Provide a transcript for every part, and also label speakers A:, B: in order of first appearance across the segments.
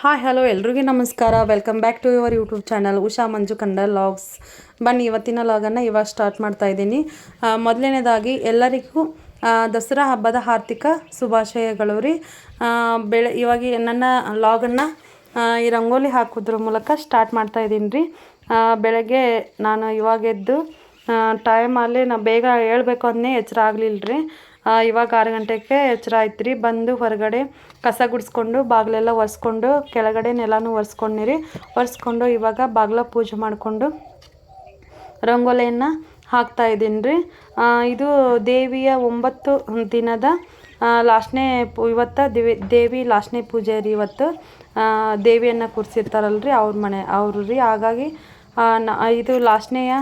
A: Hi hello ಎಲ್ರಿಗೂ ನಮಸ್ಕಾರ. Welcome back to your YouTube channel Usha Manju ಕಂಡ vlogs ಬನ್ನಿ, ಇವತ್ತಿನ ಲಾಗನ್ನು ಇವಾಗ ಸ್ಟಾರ್ಟ್ ಮಾಡ್ತಾ ಇದ್ದೀನಿ. ಮೊದಲನೇದಾಗಿ ಎಲ್ಲರಿಗೂ ದಸರಾ ಹಬ್ಬದ ಆರ್ಥಿಕ ಶುಭಾಶಯಗಳು ರೀ. ಬೆಳೆ, ಇವಾಗ ನನ್ನ ಲಾಗನ್ನು ಈ ರಂಗೋಲಿ ಹಾಕೋದ್ರ ಮೂಲಕ ಸ್ಟಾರ್ಟ್ ಮಾಡ್ತಾ ಇದ್ದೀನಿ ರೀ. ಬೆಳಗ್ಗೆ ನಾನು ಇವಾಗ ಎದ್ದು ಟೈಮಲ್ಲಿ ನಾ ಬೇಗ ಹೇಳ್ಬೇಕು ಅನ್ನೇ ಎಚ್ಚರ ಆಗಲಿಲ್ಲ ರೀ ಇವಾಗ ಆರು ಗಂಟೆಗೆ ಎಚ್ಚರ ಆಯ್ತು ರೀ ಬಂದು ಹೊರಗಡೆ ಕಸ ಗುಡಿಸ್ಕೊಂಡು ಬಾಗಿಲೆಲ್ಲ ಒರೆಸ್ಕೊಂಡು ಕೆಳಗಡೆ ನೆಲನೂ ಒರೆಸ್ಕೊಂಡಿರಿ. ಒರೆಸ್ಕೊಂಡು ಇವಾಗ ಬಾಗಿಲ ಪೂಜೆ ಮಾಡಿಕೊಂಡು ರಂಗೋಲಿಯನ್ನು ಹಾಕ್ತಾ ಇದ್ದೀನಿ ರೀ ಇದು ದೇವಿಯ ಒಂಬತ್ತು ದಿನದ ಲಾಸ್ಟ್ನೇ ಇವತ್ತು ದೇವಿ ದೇವಿ ಲಾಸ್ಟ್ನೇ ಪೂಜೆ ರೀ ಇವತ್ತು. ದೇವಿಯನ್ನು ಕೂರಿಸಿರ್ತಾರಲ್ಲ ರೀ ಅವ್ರ ಮನೆ ಅವರು ರೀ. ಹಾಗಾಗಿ ಇದು ಲಾಸ್ಟ್ನೆಯ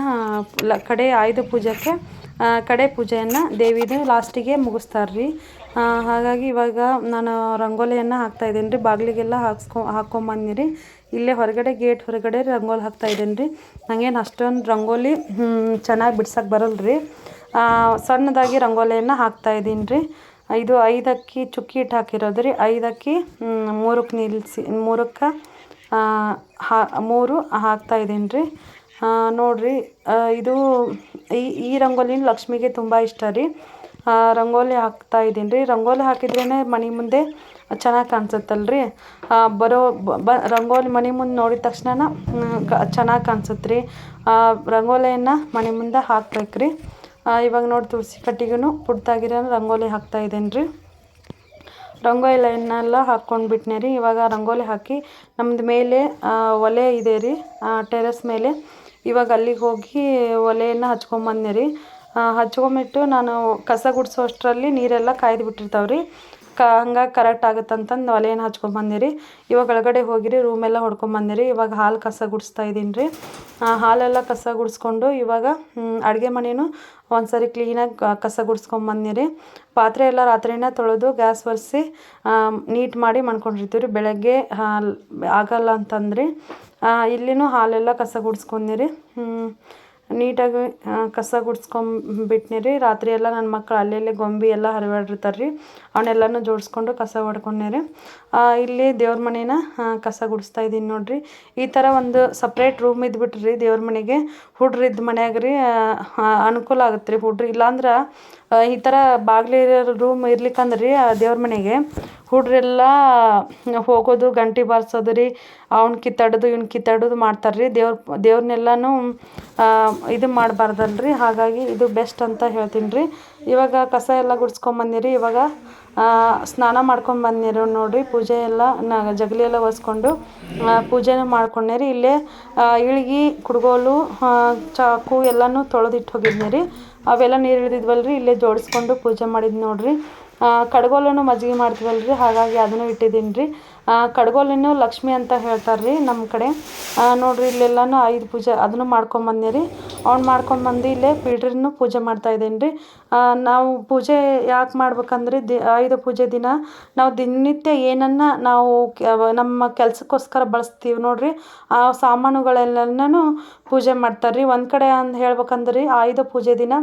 A: ಕಡೆ ಆಯುಧ ಪೂಜೆಗೆ ಆ, ಕಡೆ ಪೂಜೆಯನ್ನು ದೇವಿದು ಲಾಸ್ಟಿಗೆ ಮುಗಿಸ್ತಾರೆ ರೀ ಹಾಗಾಗಿ ಇವಾಗ ನಾನು ರಂಗೋಲಿಯನ್ನು ಹಾಕ್ತಾ ಇದ್ದೀನಿ ರೀ ಬಾಗಿಲಿಗೆಲ್ಲ ಹಾಕ್ಸ್ಕೊ ಹಾಕ್ಕೊಂಬಂದಿರಿ ಇಲ್ಲೇ ಹೊರಗಡೆ ಗೇಟ್ ಹೊರಗಡೆ ರಂಗೋಲಿ ಹಾಕ್ತಾ ಇದ್ದೀನಿ ರೀ ನನಗೇನು ಅಷ್ಟೊಂದು ರಂಗೋಲಿ ಚೆನ್ನಾಗಿ ಬಿಡ್ಸಕ್ಕೆ ಬರಲ್ಲ ರೀ ಸಣ್ಣದಾಗಿ ರಂಗೋಲಿಯನ್ನು ಹಾಕ್ತಾ ಇದ್ದೀನಿ ರೀ ಇದು ಐದಕ್ಕಿ ಚುಕ್ಕಿ ಇಟ್ಟು ಹಾಕಿರೋದು ರೀ ಐದಕ್ಕಿ ಮೂರಕ್ಕೆ ನಿಲ್ಲಿಸಿ ಮೂರಕ್ಕೆ ಹಾ, ಮೂರು ಹಾಕ್ತಾ ಇದ್ದೀನಿ ರೀ ನೋಡಿರಿ ಇದು ಈ ಈ ರಂಗೋಲಿನ ಲಕ್ಷ್ಮಿಗೆ ತುಂಬ ಇಷ್ಟ ರೀ. ರಂಗೋಲಿ ಹಾಕ್ತಾ ಇದ್ದೀನಿ ರೀ. ರಂಗೋಲಿ ಹಾಕಿದ್ರೇ ಮನೆ ಮುಂದೆ ಚೆನ್ನಾಗಿ ಕಾಣಿಸುತ್ತಲ್ಲ ರೀ ಬರೋ, ಬ- ರಂಗೋಲಿ ಮನೆ ಮುಂದೆ ನೋಡಿದ ತಕ್ಷಣ ಚೆನ್ನಾಗಿ ಕಾಣಿಸುತ್ತೆ ರೀ. ರಂಗೋಲಿಯನ್ನು ಮನೆ ಮುಂದೆ ಹಾಕ್ಬೇಕು ರೀ. ಇವಾಗ ನೋಡಿ ತುಳಸಿ ಕಟ್ಟಿಗೂ ಪುಡ್ತಾಗಿರೋ ರಂಗೋಲಿ ಹಾಕ್ತಾ ಇದ್ದೀನಿ ರೀ. ರಂಗೋಲಿ ಲೈನೆಲ್ಲ ಹಾಕ್ಕೊಂಡು ಬಿಟ್ನೆ ರೀ. ಇವಾಗ ರಂಗೋಲಿ ಹಾಕಿ ನಮ್ಮದು ಮೇಲೆ ಒಲೆ ಇದೆ ರೀ. ಟೆರೆಸ್ ಮೇಲೆ ಇವಾಗ ಅಲ್ಲಿಗೆ ಹೋಗಿ ಒಲೆಯನ್ನು ಹಚ್ಕೊಂಬಂದ್ನಿ ರೀ. ಹಚ್ಕೊಂಬಿಟ್ಟು ನಾನು ಕಸ ಗುಡಿಸೋ ಅಷ್ಟರಲ್ಲಿ ನೀರೆಲ್ಲ ಕಾಯ್ದು ಬಿಟ್ಟಿರ್ತಾವೆ ರೀ ಕ, ಹಂಗಾಗಿ ಕರೆಕ್ಟ್ ಆಗುತ್ತಂತಂದು ಒಲೆಯನ್ನು ಹಚ್ಕೊಂಬಂದೆ ರೀ. ಇವಾಗ ಒಳಗಡೆ ಹೋಗಿರಿ, ರೂಮೆಲ್ಲ ಹೊಡ್ಕೊಂಬಂದೆ ರೀ. ಇವಾಗ ಹಾಲು ಕಸ ಗುಡಿಸ್ತಾ ಇದ್ದೀನಿ ರೀ. ಹಾಲೆಲ್ಲ ಕಸ ಗುಡಿಸ್ಕೊಂಡು ಇವಾಗ ಅಡುಗೆ ಮನೆಯೂ ಒಂದ್ಸರಿ ಕ್ಲೀನಾಗಿ ಕಸ ಗುಡಿಸ್ಕೊಂಬಂದೆ ರೀ. ಪಾತ್ರೆ ಎಲ್ಲ ರಾತ್ರಿನೇ ತೊಳೆದು ಗ್ಯಾಸ್ ಒರೆಸಿ ನೀಟ್ ಮಾಡಿ ಮಾಡ್ಕೊಂಡಿರ್ತೀವಿ ರೀ. ಬೆಳಗ್ಗೆ ಆಗಲ್ಲ ಅಂತಂದ್ರಿ. ಇಲ್ಲಿನೂ ಹಾಲೆಲ್ಲ ಕಸ ಗುಡಿಸ್ಕೊಂಡಿರಿ. ನೀಟಾಗಿ ಕಸ ಗುಡಿಸ್ಕೊಂಬಿಟ್ನಿ ರೀ ರಾತ್ರಿ ಎಲ್ಲ ನನ್ನ ಮಕ್ಕಳು ಅಲ್ಲೆಲ್ಲೇ ಗೊಂಬೆ ಎಲ್ಲ ಹರಿವಾಡಿರ್ತಾರೆ ರೀ ಅವನ್ನೆಲ್ಲನೂ ಜೋಡಿಸ್ಕೊಂಡು ಕಸ ಹೊಡ್ಕೊಂಡಿರಿ ಇಲ್ಲಿ ದೇವ್ರ ಮನೇನ ಕಸ ಗುಡಿಸ್ತಾ ಇದ್ದೀನಿ ನೋಡಿರಿ. ಈ ಥರ ಒಂದು ಸಪ್ರೇಟ್ ರೂಮ್ ಇದ್ಬಿಟ್ರಿ ದೇವ್ರ ಮನೆಗೆ. ಹುಡ್ರಿದ್ದ ಮನ್ಯಾಗ ರೀ ಅನುಕೂಲ ಆಗುತ್ತೆ ರೀ ಹುಡ್ರಿ. ಇಲ್ಲಾಂದ್ರೆ ಈ ಥರ ಬಾಗಿಲಿರೋ ರೂಮ್ ಇರ್ಲಿಕ್ಕಂದ್ರೆ ರೀ ದೇವ್ರ ಮನೆಗೆ. ಹುಡ್ರೆಲ್ಲ ಹೋಗೋದು, ಗಂಟೆ ಬಾರಿಸೋದು ರೀ. ಅವ್ನ ಕಿತ್ತಾಡೋದು, ಇವ್ನ ಕಿತ್ತಾಡೋದು ಮಾಡ್ತಾರೆ ರೀ. ದೇವ್ರ ದೇವ್ರನ್ನೆಲ್ಲನೂ ಇದು ಮಾಡಬಾರ್ದಲ್ಲ ರೀ. ಹಾಗಾಗಿ ಇದು ಬೆಸ್ಟ್ ಅಂತ ಹೇಳ್ತೀನಿ ರೀ. ಇವಾಗ ಕಸ ಎಲ್ಲ ಗುಡಿಸ್ಕೊಂಬಂದಿರಿ ಇವಾಗ ಸ್ನಾನ ಮಾಡ್ಕೊಂಬಂದಿರೋ ನೋಡಿರಿ. ಪೂಜೆ ಎಲ್ಲ ನ, ಜಗಲಿ ಎಲ್ಲ ಒಸ್ಕೊಂಡು ಪೂಜೆನೂ ಮಾಡ್ಕೊಂಡೆ ರೀ. ಇಲ್ಲೇ ಇಳಿಗಿ, ಕುಡ್ಗೋಲು ಚಾಕು ಎಲ್ಲನೂ ತೊಳೆದಿಟ್ಟು ಹೋಗಿದ್ನಿ ರೀ. ಅವೆಲ್ಲ ನೀರು ಇಳಿದಿದ್ವಲ್ಲ ರೀ ಇಲ್ಲೇ ಜೋಡಿಸ್ಕೊಂಡು ಪೂಜೆ ಮಾಡಿದ್ದು ನೋಡ್ರಿ. ಕಡ್ಗೋಲನ್ನು ಮಜ್ಜಿಗೆ ಮಾಡ್ತೀವಲ್ಲ ರೀ ಹಾಗಾಗಿ ಅದನ್ನು ಇಟ್ಟಿದ್ದೀನಿ ರೀ ಕಡ್ಗೋಲಿನೂ ಲಕ್ಷ್ಮಿ ಅಂತ ಹೇಳ್ತಾರೆ ರೀ ನಮ್ಮ ಕಡೆ. ನೋಡಿರಿ, ಇಲ್ಲೆಲ್ಲನೂ ಐದು ಪೂಜೆ ಅದನ್ನು ಮಾಡ್ಕೊಂಬಂದೆ ರೀ ಅವ್ನು ಮಾಡ್ಕೊಂಬಂದು ಇಲ್ಲೇ ಪೀಡ್ರಿನ ಪೂಜೆ ಮಾಡ್ತಾ ಇದ್ದೀನಿ ರೀ ನಾವು ಪೂಜೆ ಯಾಕೆ ಮಾಡ್ಬೇಕಂದ್ರೆ ದಿ ಆಯುಧ ಪೂಜೆ ದಿನ ನಾವು ದಿನನಿತ್ಯ ಏನನ್ನು ನಾವು ನಮ್ಮ ಕೆಲಸಕ್ಕೋಸ್ಕರ ಬಳಸ್ತೀವಿ ನೋಡಿರಿ. ಆ ಸಾಮಾನುಗಳೆಲ್ಲನೂ ಪೂಜೆ ಮಾಡ್ತಾರೆ ರೀ ಒಂದು ಕಡೆ ಅಂದು ಹೇಳ್ಬೇಕಂದ್ರೆ ಆಯುಧ ಪೂಜೆ ದಿನ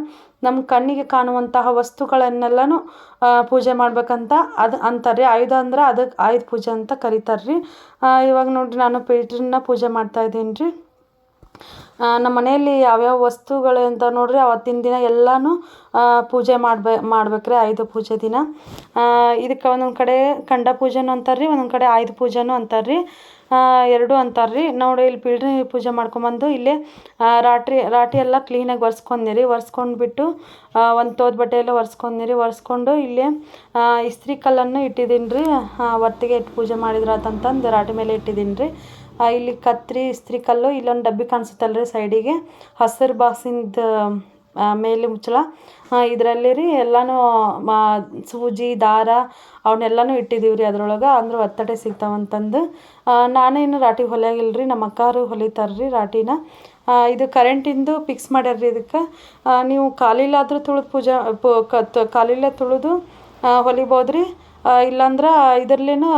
A: ನಮ್ಮ ಕಣ್ಣಿಗೆ ಕಾಣುವಂತಹ ವಸ್ತುಗಳನ್ನೆಲ್ಲನೂ ಪೂಜೆ ಮಾಡ್ಬೇಕಂತ ಅದು ಅಂತಾರೆ ಆಯುಧ ಅಂದ್ರೆ ಅದಕ್ಕೆ ಆಯುಧ ಪೂಜೆ ಅಂತ ಕರೀತಾರೆ ರೀ ಇವಾಗ ನೋಡಿರಿ ನಾನು ಫಿಲ್ಟ್ರನ್ನ ಪೂಜೆ ಮಾಡ್ತಾ ಇದ್ದೀನಿ ರೀ ನಮ್ಮ ಮನೆಯಲ್ಲಿ ಯಾವ್ಯಾವ ವಸ್ತುಗಳು ಅಂತ ನೋಡ್ರಿ, ಅವತ್ತಿನ ದಿನ ಎಲ್ಲನೂ ಪೂಜೆ ಮಾಡ್ಬೇ, ಮಾಡ್ಬೇಕ್ರಿ ಆಯುಧ ಪೂಜೆ ದಿನ. ಇದಕ್ಕೆ ಒಂದೊಂದು ಕಡೆ ಖಂಡ ಪೂಜೆನೂ ಅಂತಾರೆ ರೀ ಒಂದೊಂದು ಕಡೆ ಆಯುಧ ಪೂಜೆನೂ ಅಂತಾರೆ ರೀ ಎರಡೂ ಅಂತಾರೆ ರೀ ನೋಡಿ, ಇಲ್ಲಿ ಪಿಲ್ಟ್ರಿ ಪೂಜೆ ಮಾಡ್ಕೊಂಬಂದು ಇಲ್ಲೇ ರಾಟ್ರಿ ರಾಟಿ ಎಲ್ಲ ಕ್ಲೀನಾಗಿ ಒರೆಸ್ಕೊಂಡೆ ರೀ ಒರೆಸ್ಕೊಂಡ್ಬಿಟ್ಟು ಒಂದು ಎಲ್ಲ ಒರೆಸ್ಕೊಂಡೆ ರೀ ಒರೆಸ್ಕೊಂಡು ಇಲ್ಲೇ ಇಸ್ತ್ರಿ ಕಲ್ಲನ್ನು ಇಟ್ಟಿದ್ದೀನಿ ರೀ ಒತ್ತಿಗೆ ಇಟ್ಟು ಪೂಜೆ ಮಾಡಿದ್ರಾತಂತಂದು ರಾಟಿ ಮೇಲೆ ಇಟ್ಟಿದ್ದೀನಿ ರೀ ಇಲ್ಲಿ ಕತ್ರಿ, ಇಸ್ತ್ರಿ ಕಲ್ಲು, ಇಲ್ಲೊಂದು ಡಬ್ಬಿ ಕಾಣಿಸುತ್ತಲ್ಲ ರೀ ಸೈಡಿಗೆ. ಹಸಿರು ಬಾಸಿಂದ ಮೇಲೆ ಮುಚ್ಚಳ. ಇದರಲ್ಲಿ ರೀ ಎಲ್ಲನೂ ಮಾ ಸೂಜಿ, ದಾರ ಅವನ್ನೆಲ್ಲನೂ ಇಟ್ಟಿದ್ದೀವಿ ರೀ ಅದರೊಳಗೆ. ಅಂದ್ರೆ ಒತ್ತಡೆ ಸಿಗ್ತಾವಂತಂದು. ನಾನೇನು ರಾಟಿ ಹೊಲಿಯಾಗಿಲ್ಲ ರೀ ನಮ್ಮ ಅಕ್ಕಾರು ಹೊಲಿತಾರೆ ರೀ ರಾಟಿನ ಇದು ಕರೆಂಟಿಂದು ಫಿಕ್ಸ್ ಮಾಡ್ಯಾರ್ರಿ ಇದಕ್ಕೆ. ನೀವು ಕಾಲಿಲ್ಲಾದರೂ ತುಳಿದು ಪೂಜೆ, ಪು, ಕತ್, ಕಾಲಿಲ್ಲ ತುಳಿದು ಹೊಲಿಬೋದು ರೀ ಇಲ್ಲಾಂದ್ರೆ ಇದರಲ್ಲೇನು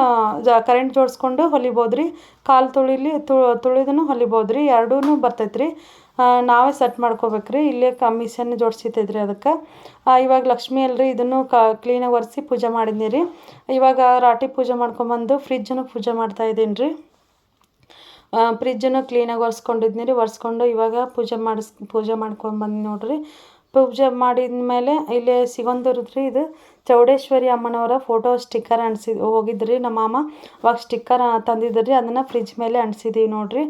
A: ಜ ಕರೆಂಟ್ ಜೋಡಿಸ್ಕೊಂಡು ಹೊಲಿಬೋದು ರೀ ಕಾಲು ತುಳಿಲಿ ತುಳಿದೂ ಹೊಲಿಬೋದು ರೀ ಎರಡೂ ಬರ್ತೈತೆ ರೀ ನಾವೇ ಸೆಟ್ ಮಾಡ್ಕೋಬೇಕ್ರಿ. ಇಲ್ಲೇ ಕಮಿಷನ್ ರೀ ಅದಕ್ಕೆ. ಇವಾಗ ಲಕ್ಷ್ಮಿ ಅಲ್ರಿ, ಇದನ್ನು ಕ ಕ್ಲೀನಾಗಿ ಒರೆಸಿ ಪೂಜೆ ಮಾಡಿದ್ನಿ ರೀ ಇವಾಗ ರಾಟಿ ಪೂಜೆ ಮಾಡ್ಕೊಂಬಂದು ಫ್ರಿಜ್ಜನ್ನು ಪೂಜೆ ಮಾಡ್ತಾ ಇದ್ದೀನಿ ರೀ ಫ್ರಿಜ್ಜನ್ನು ಕ್ಲೀನಾಗಿ ಒರೆಸ್ಕೊಂಡಿದ್ನಿ ರೀ. ಒರೆಸ್ಕೊಂಡು ಇವಾಗ ಪೂಜೆ ಮಾಡಿಸ್, ಪೂಜೆ ಮಾಡ್ಕೊಂಡು ಬಂದು ನೋಡ್ರಿ. ಪೂಜೆ ಮಾಡಿದ ಮೇಲೆ ಇಲ್ಲೇ ಸಿಗೊಂದಿರುತ್ತೆ ಇದು. ಚೌಡೇಶ್ವರಿ ಅಮ್ಮನವರ ಫೋಟೋ ಸ್ಟಿಕ್ಕರ್ ಅಂಟಿಸಿ, ಹೋಗಿದ್ರಿ ನಮ್ಮ ಮಾಮ. ಅವಾಗ ಸ್ಟಿಕ್ಕರ್ ತಂದಿದ್ರಿ. ಅದನ್ನು ಫ್ರಿಜ್ ಮೇಲೆ ಅಂಟಿಸಿದ್ದೀವಿ ನೋಡಿರಿ.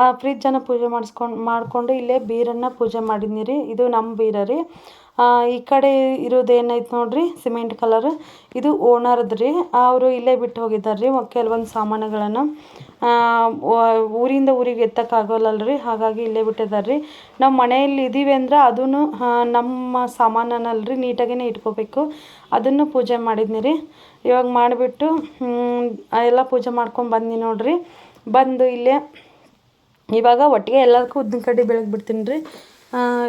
A: ಆ ಫ್ರಿಜ್ಜನ್ನು ಪೂಜೆ ಮಾಡಿಸ್ಕೊಂಡು, ಮಾಡಿಕೊಂಡು ಇಲ್ಲೇ ಬೀರನ್ನು ಪೂಜೆ ಮಾಡಿದ್ನಿ ರೀ. ಇದು ನಮ್ಮ ಬೀರ ರೀ. ಈ ಕಡೆ ಇರೋದು ಏನೈತೆ ನೋಡಿರಿ? ಸಿಮೆಂಟ್ ಕಲರ್ ಇದು ಓನರ್ದು ರೀ. ಅವರು ಇಲ್ಲೇ ಬಿಟ್ಟು ಹೋಗಿದ್ದಾರೆ ರೀ ಕೆಲವೊಂದು ಸಾಮಾನುಗಳನ್ನು. ಊರಿಂದ ಊರಿಗೆ ಎತ್ತಕ್ಕಾಗೋಲ್ಲ ರೀ. ಹಾಗಾಗಿ ಇಲ್ಲೇ ಬಿಟ್ಟಿದ್ದಾರೆ ರೀ. ನಾವು ಮನೆಯಲ್ಲಿ ಇದ್ದೀವಿ ಅಂದ್ರೆ ಅದೂ ನಮ್ಮ ಸಾಮಾನನ್ನಲ್ರಿ ನೀಟಾಗೇ ಇಟ್ಕೋಬೇಕು. ಅದನ್ನು ಪೂಜೆ ಮಾಡಿದ್ನಿ ರೀ. ಇವಾಗ ಮಾಡಿಬಿಟ್ಟು ಎಲ್ಲ ಪೂಜೆ ಮಾಡ್ಕೊಂಡು ಬಂದ್ನಿ ನೋಡಿರಿ. ಬಂದು ಇಲ್ಲೇ, ಇವಾಗ ಒಟ್ಟಿಗೆ ಎಲ್ಲದಕ್ಕೂ ಉದ್ದಿನ ಕಡ್ಡಿ ಬೆಳಗ್ಗೆ ಬಿಡ್ತೀನಿ ರೀ.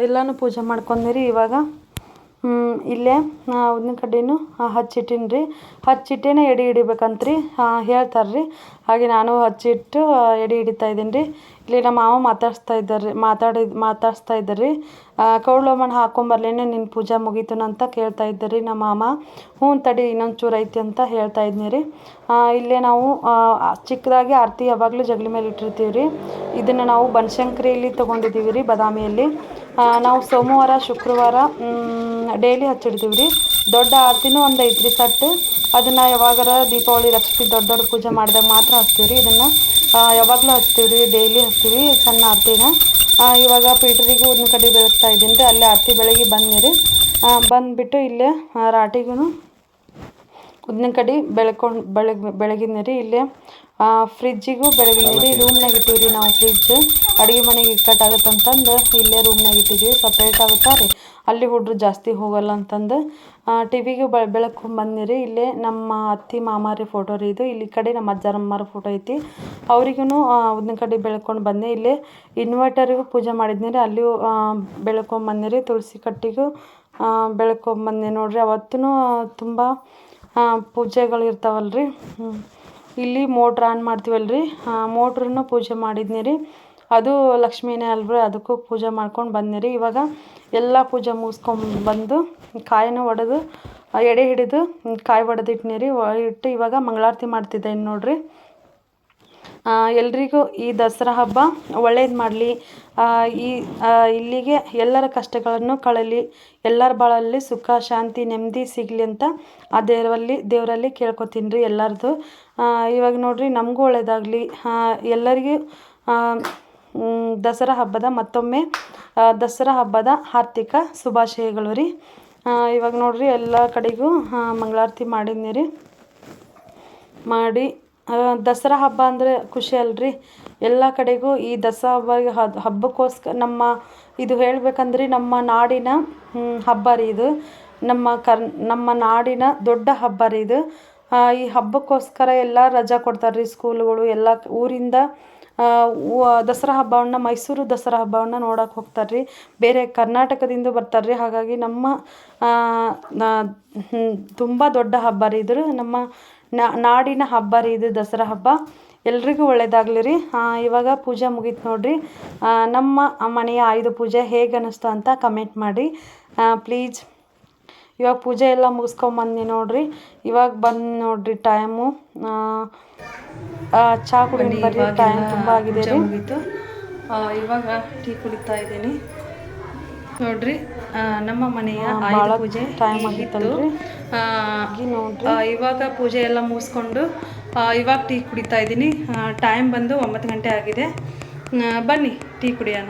A: ಎಲ್ಲನೂ ಪೂಜೆ ಮಾಡ್ಕೊಂಡೆ ರೀ ಇವಾಗ. ಇಲ್ಲೇ ಉದ್ದಿನ ಕಡ್ಡಿನೂ ಹಚ್ಚಿಟ್ಟಿನಿ ರೀ. ಹಚ್ಚಿಟ್ಟೇನೆ ಎಡೆ ಹಿಡಿಬೇಕಂತ್ರಿ ಹೇಳ್ತಾರೆ ರೀ. ಹಾಗೆ ನಾನು ಹಚ್ಚಿಟ್ಟು ಎಡೆ ಹಿಡಿತಾ ಇದ್ದೀನಿ ರೀ. ಇಲ್ಲಿ ನಮ್ಮ ಮಾವ ಮಾತಾಡಿಸ್ತಾ ಇದ್ದಾರೆ ರೀ, ಮಾತಾಡಿ, ಮಾತಾಡಿಸ್ತಾ ಇದ್ದಾರೆ ರೀ. ಕೌಳಮ್ಮನ ಹಾಕೊಂಬರ್ಲೇನೆ ನಿನ್ನ ಪೂಜೆ ಮುಗೀತುನ ಅಂತ ಕೇಳ್ತಾ ಇದ್ದೆ ರೀ ನಮ್ಮ ಮಾಮ. ಹ್ಞೂ ತಡಿ ಇನ್ನೊಂದು ಚೂರು ಐತಿ ಅಂತ ಹೇಳ್ತಾ ಇದ್ನಿ ರೀ ಇಲ್ಲೇ ನಾವು ಚಿಕ್ಕದಾಗಿ ಆರತಿ ಯಾವಾಗಲೂ ಜಗಲಿ ಮೇಲೆ ಇಟ್ಟಿರ್ತೀವಿ ರೀ ಇದನ್ನು ನಾವು ಬನಶಂಕರಿಯಲ್ಲಿ ತೊಗೊಂಡಿದ್ದೀವಿ ರೀ ಬದಾಮಿಯಲ್ಲಿ ನಾವು ಸೋಮವಾರ, ಶುಕ್ರವಾರ ಡೈಲಿ ಹಚ್ಚಿಡ್ತೀವಿ ರೀ ದೊಡ್ಡ ಆರತಿನೂ ಒಂದು ಐತ್ರಿ ಸಟ್ಟು ಅದನ್ನು ಯಾವಾಗಾರ ದೀಪಾವಳಿ, ಲಕ್ಷ್ಮಿ ದೊಡ್ಡ ದೊಡ್ಡ ಪೂಜೆ ಮಾಡಿದಾಗ ಮಾತ್ರ ಹಚ್ತೀವಿ ರೀ ಇದನ್ನು ಯಾವಾಗಲೂ ಹಚ್ತೀವಿ ರೀ ಡೈಲಿ ಹಚ್ತೀವಿ ಸಣ್ಣ ಆರತಿನ. ಇವಾಗ ಪೀಟ್ರಿಗೆ ಉದ್ದಿನ ಕಡ್ಡಿ ಬೆಳಗ್ತಾ ಇದ್ದೀನಿ ರೀ ಅಲ್ಲೇ ಆರತಿ ಬೆಳಗ್ಗೆ ಬಂದ್ನಿ ರೀ ಬಂದುಬಿಟ್ಟು ಇಲ್ಲೇ ರಾಟಿಗೂ ಉದ್ದಿನ ಕಡ್ಡಿ ಬೆಳ್ಕೊಂಡು ಬೆಳಗ್ ಬೆಳಗಿನ ರೀ ಇಲ್ಲೇ ಫ್ರಿಜ್ಜಿಗೂ ಬೆಳಗಿನ ರೀ ರೂಮ್ನಾಗ ಇಟ್ಟಿವಿ ರೀ ನಾವು ಫ್ರಿಜ್ ಅಡುಗೆ ಮನೆಗೆ ಇಕ್ಕಟ್ಟಾಗತ್ತೆ ಅಂತಂದು ಇಲ್ಲೇ ರೂಮ್ನಾಗ ಇಟ್ಟಿದ್ವಿ ಸಪ್ರೇಟ್ ಆಗುತ್ತಾ ರೀ. ಅಲ್ಲಿ ಹುಡ್ರು ಜಾಸ್ತಿ ಹೋಗಲ್ಲ ಅಂತಂದು ಟಿ ವಿಗೂ ಬೆಳ ಬೆಳಕೊಂಡ್ ಬಂದಿರಿ ರೀ. ಇಲ್ಲೇ ನಮ್ಮ ಅತ್ತಿ ಮಾಮಾರಿ ಫೋಟೋ ರೀ ಇದು. ಇಲ್ಲಿ ಕಡೆ ನಮ್ಮ ಅಜ್ಜಾರಮ್ಮರ ಫೋಟೋ ಐತಿ. ಅವ್ರಿಗೂ ಉದ್ದಿನ ಕಡೆ ಬೆಳ್ಕೊಂಡು ಬಂದೆ ಇಲ್ಲೇ ಇನ್ವರ್ಟರಿಗೂ ಪೂಜೆ ಮಾಡಿದ್ನಿ ಅಲ್ಲಿಯೂ ಬೆಳ್ಕೊಂಡ್ ಬಂದೆ ರೀ. ತುಳಸಿ ಕಟ್ಟಿಗೂ ಬೆಳ್ಕೊಂಬಂದೆ ನೋಡ್ರಿ. ಅವತ್ತೂ ತುಂಬ ಪೂಜೆಗಳು ಇರ್ತಾವಲ್ಲ ರೀ ಇಲ್ಲಿ ಮೋಟ್ರ್ ಆನ್ ಮಾಡ್ತೀವಲ್ಲ ರೀ ಮೋಟ್ರನ್ನು ಪೂಜೆ ಮಾಡಿದ್ನಿ ರೀ. ಅದು ಲಕ್ಷ್ಮೀನೇ ಅಲ್ರಿ, ಅದಕ್ಕೂ ಪೂಜೆ ಮಾಡ್ಕೊಂಡು ಬಂದ್ನಿ ರೀ. ಇವಾಗ ಎಲ್ಲ ಪೂಜೆ ಮುಗಿಸ್ಕೊಂಬಂದು ಕಾಯಿನ ಒಡೆದು, ಎಡೆ ಹಿಡಿದು ಕಾಯಿ ಒಡೆದಿಟ್ನಿ ರೀ. ಇಟ್ಟು ಇವಾಗ ಮಂಗಳಾರತಿ ಮಾಡ್ತಿದ್ದೇನೆ ನೋಡಿರಿ. ಎಲ್ರಿಗೂ ಈ ದಸರಾ ಹಬ್ಬ ಒಳ್ಳೇದು ಮಾಡಲಿ. ಈ ಇಲ್ಲಿಗೆ ಎಲ್ಲರ ಕಷ್ಟಗಳನ್ನು ಕಳಲಿ. ಎಲ್ಲರ ಬಾಳಲ್ಲಿ ಸುಖ, ಶಾಂತಿ, ನೆಮ್ಮದಿ ಸಿಗಲಿ ಅಂತ ಆ ದೇವರಲ್ಲಿ ದೇವರಲ್ಲಿ ಕೇಳ್ಕೊತೀನಿ ರೀ ಎಲ್ಲರದು. ಇವಾಗ ನೋಡಿರಿ ನಮಗೂ ಒಳ್ಳೇದಾಗಲಿ. ಎಲ್ಲರಿಗೂ ದಸರಾ ಹಬ್ಬದ ಮತ್ತೊಮ್ಮೆ ದಸರಾ ಹಬ್ಬದ ಆರ್ಥಿಕ ಶುಭಾಶಯಗಳು ರೀ. ಇವಾಗ ನೋಡಿರಿ ಎಲ್ಲ ಕಡೆಗೂ ಮಂಗಳಾರತಿ ಮಾಡಿದ್ನಿ ರೀ. ಮಾಡಿ ದಸರಾ ಹಬ್ಬ ಅಂದರೆ ಖುಷಿ ಅಲ್ರಿ. ಎಲ್ಲ ಕಡೆಗೂ ಈ ದಸರಾ ಹಬ್ಬ ಹಬ್ಬಕ್ಕೋಸ್ಕರ ನಮ್ಮ ಇದು ಹೇಳ್ಬೇಕಂದ್ರೆ ನಮ್ಮ ನಾಡಿನ ಹಬ್ಬ ರೀ ಇದು. ನಮ್ಮ ಕರ್ ನಮ್ಮ ನಾಡಿನ ದೊಡ್ಡ ಹಬ್ಬ ರೀ ಇದು. ಈ ಹಬ್ಬಕ್ಕೋಸ್ಕರ ಎಲ್ಲ ರಜಾ ಕೊಡ್ತಾರೆ ರೀ ಸ್ಕೂಲ್ಗಳು, ಎಲ್ಲ ಊರಿಂದ ದಸರಾ ಹಬ್ಬವನ್ನು, ಮೈಸೂರು ದಸರಾ ಹಬ್ಬವನ್ನು ನೋಡಕ್ಕೆ ಹೋಗ್ತಾರೆ ರೀ ಬೇರೆ ಕರ್ನಾಟಕದಿಂದ ಬರ್ತಾರೆ ರೀ ಹಾಗಾಗಿ ನಮ್ಮ ತುಂಬ ದೊಡ್ಡ ಹಬ್ಬ ರೀ ಇದು ನಮ್ಮ ನಾಡಿನ ಹಬ್ಬ ರೀ ಇದು ದಸರಾ ಹಬ್ಬ. ಎಲ್ರಿಗೂ ಒಳ್ಳೆಯದಾಗ್ಲಿ ರೀ. ಇವಾಗ ಪೂಜೆ ಮುಗೀತು ನೋಡ್ರಿ. ನಮ್ಮ ಮನೆಯ ಆಯುಧ ಪೂಜೆ ಹೇಗೆ ಅನ್ನಿಸ್ತು ಅಂತ ಕಮೆಂಟ್ ಮಾಡಿ ಪ್ಲೀಸ್ ಇವಾಗ ಪೂಜೆ ಎಲ್ಲ ಮುಗಿಸ್ಕೊಂಬಂದು ನೋಡ್ರಿ. ಇವಾಗ ಬಂದು ನೋಡ್ರಿ ಟೈಮು ಚಹಾ ಕುಡಿ ಬರ್ರಿ. ಟೈಮ್ ತುಂಬ ಆಗಿದೆ ರೀ. ಮುಗೀತು. ಇವಾಗ ಟೀ ಕುಡಿತಾ ಇದ್ದೀನಿ. ನೋಡ್ರಿ ನಮ್ಮ ಮನೆಯ ಪೂಜೆ
B: ಟೈಮ್
A: ಆಗಿತ್ತಲ್ರಿ.
B: ನೋಡ್ರಿ
A: ಇವಾಗ ಪೂಜೆ ಎಲ್ಲ ಮುಗಿಸ್ಕೊಂಡು ಇವಾಗ ಟೀ ಕುಡಿತಾ ಇದ್ದೀನಿ. ಟೈಮ್ ಬಂದು ಒಂಬತ್ತು ಗಂಟೆ ಆಗಿದೆ. ಬನ್ನಿ, ಟೀ ಕುಡಿಯೋಣ.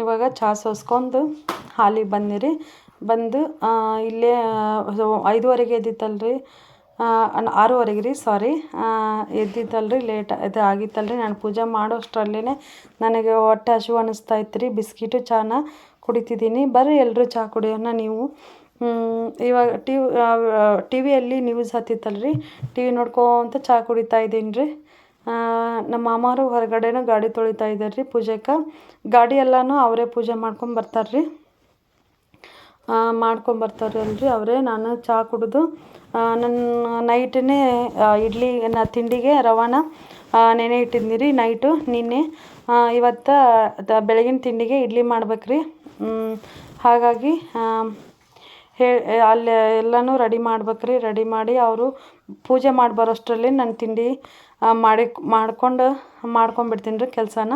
A: ಇವಾಗ ಚಹಾ ಸೋಸ್ಕೊಂಡು ಹಾಲಿಗೆ ಬಂದಿರಿ. ಬಂದು ಇಲ್ಲೇ ಐದುವರೆಗೆ ಎದ್ದಿತ್ತಲ್ರಿ? ಆರೂವರೆಗೆ ರೀ ಸಾರಿ ಎದ್ದಿತ್ತಲ್ರಿ ಲೇಟ್ ಇದು ಆಗಿತ್ತಲ್ರಿ. ನಾನು ಪೂಜೆ ಮಾಡೋಷ್ಟರಲ್ಲೇ ನನಗೆ ಹೊಟ್ಟೆ ಹಸಿವು ಅನ್ನಿಸ್ತಾ ಇತ್ತು ರೀ, ಬಿಸ್ಕಿಟು, ಚಾನ. ಕುಡಿತಿದ್ದೀನಿ. ಬರ್ರಿ ಎಲ್ಲರೂ ಚಹಾ ಕುಡಿಯೋಣ ನೀವು. ಇವಾಗ ಟಿ ಟಿ ವಿಯಲ್ಲಿ ನ್ಯೂಸ್ ಹತ್ತಿತ್ತಲ್ರಿ? ಟಿ ವಿ ನೋಡ್ಕೊಂತ ಚಹಾ ಕುಡಿತಾ ಇದ್ದೀನಿ ರೀ ನಮ್ಮ ಮಾಮಾರು ಹೊರಗಡೆನೂ ಗಾಡಿ ತೊಳಿತಾ ಇದ್ದಾರೆ ರೀ ಪೂಜೆಗೆ ಗಾಡಿ ಎಲ್ಲನೂ ಅವರೇ ಪೂಜೆ ಮಾಡ್ಕೊಂಡು ಬರ್ತಾರೆ ರೀ ಮಾಡ್ಕೊಂಬರ್ತಾರೆ ಅಲ್ರಿ ಅವರೇ. ನಾನು ಚಹಾ ಕುಡಿದು ನನ್ನ ನೈಟನ್ನೇ ಇಡ್ಲಿ, ನಾ, ತಿಂಡಿಗೆ ರವಾನ ನೆನೆ ಇಟ್ಟಿದ್ದೀನಿ ರೀ ನೈಟು ನಿನ್ನೆ. ಇವತ್ತು ಬೆಳಗಿನ ತಿಂಡಿಗೆ ಇಡ್ಲಿ ಮಾಡ್ಬೇಕು ರೀ ಹಾಗಾಗಿ ಹೇ ಅಲ್ಲಿ ಎಲ್ಲನೂ ರೆಡಿ ಮಾಡ್ಬೇಕು ರೀ ರೆಡಿ ಮಾಡಿ ಅವರು ಪೂಜೆ ಮಾಡಿ ಬರೋಷ್ಟರಲ್ಲಿ ನಾನು ತಿಂಡಿ ಮಾಡಿ, ಮಾಡ್ಕೊಂಡು, ಮಾಡ್ಕೊಂಬಿಡ್ತೀನಿ ರೀ ಕೆಲಸನ.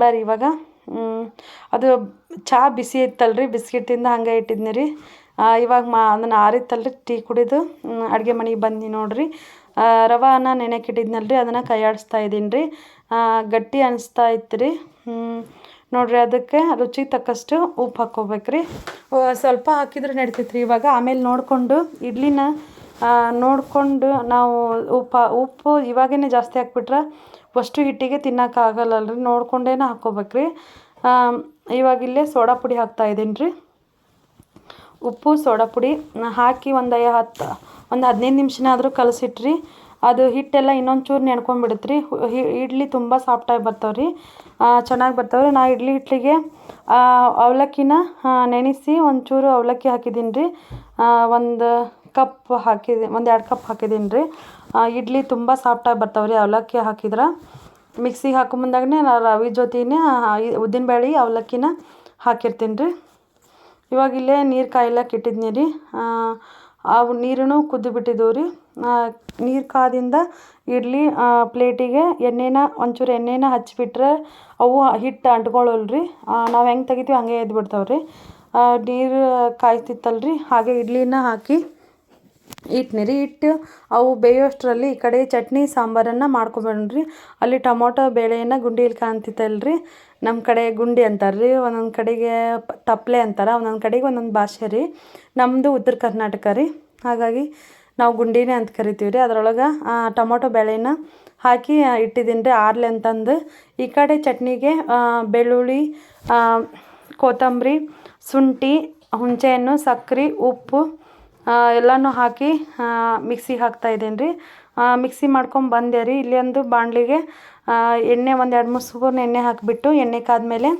A: ಬರ್ರಿ ಇವಾಗ. ಅದು ಚಹಾ ಬಿಸಿ ಇತ್ತಲ್ರಿ ತಿಂದು ಹಂಗೆ ಇಟ್ಟಿದ್ನಿ ರೀ. ಇವಾಗ ಮಾ, ಅದನ್ನು ಆರಿತ್ತಲ್ರಿ, ಟೀ ಕುಡಿದು. ಅಡುಗೆ ಮನೆಗೆ ಬಂದು ನೋಡಿರಿ. ರವಾನ ನೆನೆಯಕ್ಕೆ ಇಟ್ಟಿದ್ನಲ್ಲ ರೀ ಅದನ್ನು ಕೈಯಾಡಿಸ್ತಾ ಇದ್ದೀನಿ ರೀ. ಗಟ್ಟಿ ಅನಿಸ್ತಾ ಇತ್ತು ರೀ ನೋಡಿರಿ ಅದಕ್ಕೆ ರುಚಿಗೆ ತಕ್ಕಷ್ಟು ಉಪ್ಪು ಹಾಕ್ಕೋಬೇಕ್ರಿ. ಸ್ವಲ್ಪ ಹಾಕಿದ್ರೆ ನಡಿತೈತೆ ರೀ ಇವಾಗ ಆಮೇಲೆ ನೋಡಿಕೊಂಡು ಇಡ್ಲಿನ ನೋಡಿಕೊಂಡು ನಾವು ಉಪ್ಪು ಉಪ್ಪು ಇವಾಗೇ ಜಾಸ್ತಿ ಹಾಕ್ಬಿಟ್ರೆ ಅಷ್ಟು ಹಿಟ್ಟಿಗೆ ತಿನ್ನೋಕ್ಕಾಗಲ್ಲಲ್ರಿ ರೀ ಹಾಕ್ಕೋಬೇಕ್ರಿ. ಇವಾಗ ಇಲ್ಲೇ ಸೋಡಾ ಪುಡಿ ಹಾಕ್ತಾ ಇದ್ದೀನಿ ರೀ. ಉಪ್ಪು, ಸೋಡಾ ಪುಡಿ ಹಾಕಿ ಒಂದು ಹತ್ತು, ಒಂದು ಹದಿನೈದು ನಿಮಿಷನಾದರೂ ಕಲಸಿಟ್ರಿ. ಅದು ಹಿಟ್ಟೆಲ್ಲ ಇನ್ನೊಂದು ಚೂರು ನೆನ್ಕೊಂಬಿಡುತ್ತೆ ರೀ ಇಡ್ಲಿ ತುಂಬ ಸಾಫ್ಟಾಗಿ ಬರ್ತಾವೆ ರೀ ಚೆನ್ನಾಗಿ ಬರ್ತಾವೆ ರೀ ನಾ ಇಡ್ಲಿ ಹಿಟ್ಲಿಗೆ ಅವಲಕ್ಕಿನ ನೆನೆಸಿ ಒಂಚೂರು ಅವಲಕ್ಕಿ ಹಾಕಿದ್ದೀನಿ ರೀ ಒಂದು ಕಪ್ ಹಾಕಿದೆ ಒಂದು ಎರಡು ಕಪ್ ಹಾಕಿದ್ದೀನಿ ರೀ ಇಡ್ಲಿ ತುಂಬ ಸಾಫ್ಟಾಗಿ ಬರ್ತಾವೆ ರೀ ಅವಲಕ್ಕಿ ಹಾಕಿದ್ರೆ. ಮಿಕ್ಸಿಗೆ ಹಾಕೋ ಮುಂದಾಗನೇ ನಾ ರವಿ ಜೊತೆನೇ ಉದ್ದಿನಬೇಳೆ ಅವಲಕ್ಕಿನ ಹಾಕಿರ್ತೀನಿ ರೀ ಇವಾಗ ಇಲ್ಲೇ ನೀರು ಕಾಯ್ಲಕ್ಕೆ ಇಟ್ಟಿದ್ನಿ ರೀ ಅವು ನೀರೂ ಕುದ್ದು ಬಿಟ್ಟಿದ್ದವು ರೀ ನೀರು ಕಾದಿಂದ ಇಡ್ಲಿ ಪ್ಲೇಟಿಗೆ ಎಣ್ಣೆನ, ಒಂಚೂರು ಎಣ್ಣೆನ ಹಚ್ಚಿಬಿಟ್ರೆ ಅವು ಹಿಟ್ಟು ಅಂಟ್ಕೊಳ್ಳಲ್ಲ ರೀ ನಾವು ಹೆಂಗೆ ತೆಗಿತೀವಿ ಹಂಗೆ ಎದ್ದು ಬಿಡ್ತಾವೆ ರೀ ನೀರು ಕಾಯ್ತಿತ್ತಲ್ಲ ರೀ ಹಾಗೆ ಇಡ್ಲಿನ ಹಾಕಿ ಇಟ್ನಿ ರೀ ಇಟ್ಟು ಅವು ಬೇಯೋಷ್ಟರಲ್ಲಿ ಈ ಕಡೆ ಚಟ್ನಿ ಸಾಂಬಾರನ್ನು ಮಾಡ್ಕೊಬೇಡ್ರಿ. ಅಲ್ಲಿ ಟೊಮೊಟೊ ಬೇಳೆಯನ್ನು ಗುಂಡಿಯಲ್ಲಿ ರೀ ನಮ್ಮ ಕಡೆ ಗುಂಡಿ ಅಂತಾರೆ ರೀ ಒಂದೊಂದು ಕಡೆಗೆ ತಪ್ಪಲೆ ಅಂತಾರೆ, ಒಂದೊಂದು ಕಡೆಗೆ ಒಂದೊಂದು ಭಾಷೆ ರೀ. ನಮ್ಮದು ಉತ್ತರ ಕರ್ನಾಟಕ ರೀ. ಹಾಗಾಗಿ ನಾವು ಗುಂಡಿನೇ ಅಂತ ಕರಿತೀವಿ ರೀ ಅದ್ರೊಳಗೆ ಟೊಮೊಟೊ ಬೇಳೆನ ಹಾಕಿ ಇಟ್ಟಿದ್ದೀನಿ ರೀ ಆರ್ಲೆ ಅಂತಂದು. ಈ ಕಡೆ ಚಟ್ನಿಗೆ ಬೆಳ್ಳುಳ್ಳಿ ಕೊತ್ತಂಬರಿ, ಶುಂಠಿ, ಹುಣಸೆಹಣ್ಣು, ಸಕ್ರೆ, ಉಪ್ಪು ಎಲ್ಲನೂ ಹಾಕಿ ಮಿಕ್ಸಿಗೆ ಹಾಕ್ತಾ ಇದ್ದೇನೆ ರೀ. ಮಿಕ್ಸಿ ಮಾಡ್ಕೊಂಡು ಬಂದೆ ರೀ. ಇಲ್ಲಿ ಒಂದು ಬಾಣಲಿಗೆ ಎಣ್ಣೆ ಒಂದು ಎರಡು ಮೂರು ಸ್ಪೂನ್ ಎಣ್ಣೆ ಹಾಕಿಬಿಟ್ಟು, ಎಣ್ಣೆ ಕಾದ್ಮೇಲೆ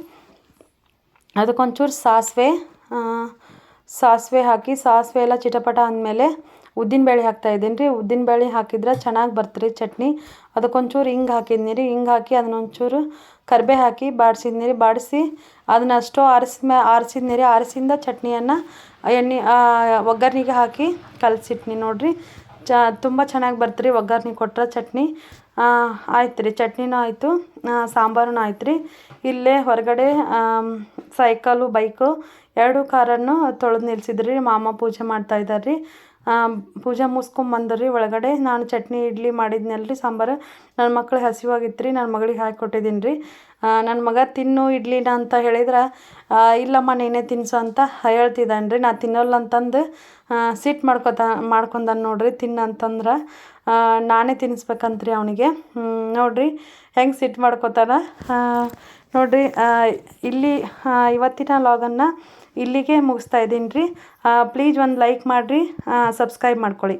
A: ಅದಕ್ಕೊಂಚೂರು ಸಾಸಿವೆ ಸಾಸಿವೆ ಹಾಕಿ, ಸಾಸಿವೆ ಎಲ್ಲ ಚಿಟಪಟ ಅಂದಮೇಲೆ ಉದ್ದಿನಬೇಳೆ ಹಾಕ್ತಾಯಿದ್ದೀನಿ ರೀ. ಉದ್ದಿನಬೇಳೆ ಹಾಕಿದ್ರೆ ಚೆನ್ನಾಗಿ ಬರ್ತೀರಿ ಚಟ್ನಿ. ಅದಕ್ಕೊಂಚೂರು ಹಿಂಗೆ ಹಾಕಿದ್ನಿ ರೀ. ಹಿಂಗೆ ಹಾಕಿ ಅದನ್ನೊಂಚೂರು ಕರಿಬೇವು ಹಾಕಿ ಬಾಡಿಸಿದ್ನಿ ರೀ ಬಾಡಿಸಿ ಅದನ್ನ ಅಷ್ಟು ಆರಿಸ್ಮೇ ಆರಿಸಿದ್ನಿ ರೀ ಆರಿಸಿಂದ ಚಟ್ನಿಯನ್ನು ಎಣ್ಣೆ ಒಗ್ಗರ್ಣೆಗೆ ಹಾಕಿ ಕಲಸಿಟ್ನಿ ನೋಡಿರಿ. ಚ, ತುಂಬ ಚೆನ್ನಾಗಿ ಬರ್ತೀರಿ ಒಗ್ಗರಣಿ ಕೊಟ್ಟರೆ ಚಟ್ನಿ. ಆಯ್ತು ರೀ ಚಟ್ನಿನೂ ಆಯಿತು ಸಾಂಬಾರೂ ಆಯ್ತು ರೀ ಇಲ್ಲೇ ಹೊರಗಡೆ ಸೈಕಲು, ಬೈಕು ಎರಡು ಕಾರನ್ನು ತೊಳೆದು ನಿಲ್ಸಿದ್ರಿ. ಮಾಮ ಪೂಜೆ ಮಾಡ್ತಾಯಿದ್ದಾರೆ ರೀ ಪೂಜೆ ಮುಗಿಸ್ಕೊಂಬಂದ್ರಿ ಒಳಗಡೆ. ನಾನು ಚಟ್ನಿ, ಇಡ್ಲಿ ಮಾಡಿದ್ನಲ್ಲ ರೀ ಸಾಂಬಾರು. ನನ್ನ ಮಕ್ಳಿಗೆ ಹಸಿವಾಗಿತ್ತು ರೀ ನನ್ನ ಮಗಳಿಗೆ ಹಾಕಿ ಕೊಟ್ಟಿದ್ದೀನಿ ರೀ ನನ್ನ ಮಗ ತಿನ್ನು, ಇಡ್ಲಿನ ಅಂತ ಹೇಳಿದ್ರೆ ಇಲ್ಲಮ್ಮ, ನೀನೇ ತಿನ್ಸು ಅಂತ ಹೇಳ್ತಿದ್ದಾನೆ ರೀ ನಾ ತಿನ್ನೋಲ್ಲ ಅಂತಂದು ಸಿಟ್ಟು ಮಾಡ್ಕೊತ, ಮಾಡ್ಕೊಂಡನ್ ನೋಡಿರಿ, ತಿನ್ನ ಅಂತಂದ್ರೆ. ನಾನೇ ತಿನ್ನಿಸ್ಬೇಕಂತ ರೀ ಅವನಿಗೆ ನೋಡಿರಿ, ಹೆಂಗೆ ಸಿಟ್ಟು ಮಾಡ್ಕೊತಾನ ನೋಡಿರಿ ಇಲ್ಲಿ ಇವತ್ತಿನ ಲಾಗನ್ನು ಇಲ್ಲಿಗೆ ಮುಗಿಸ್ತಾ ಇದ್ದೀನಿ ರೀ. ಪ್ಲೀಸ್ ಒಂದು ಲೈಕ್ ಮಾಡಿರಿ ಸಬ್ಸ್ಕ್ರೈಬ್ ಮಾಡ್ಕೊಳ್ಳಿ.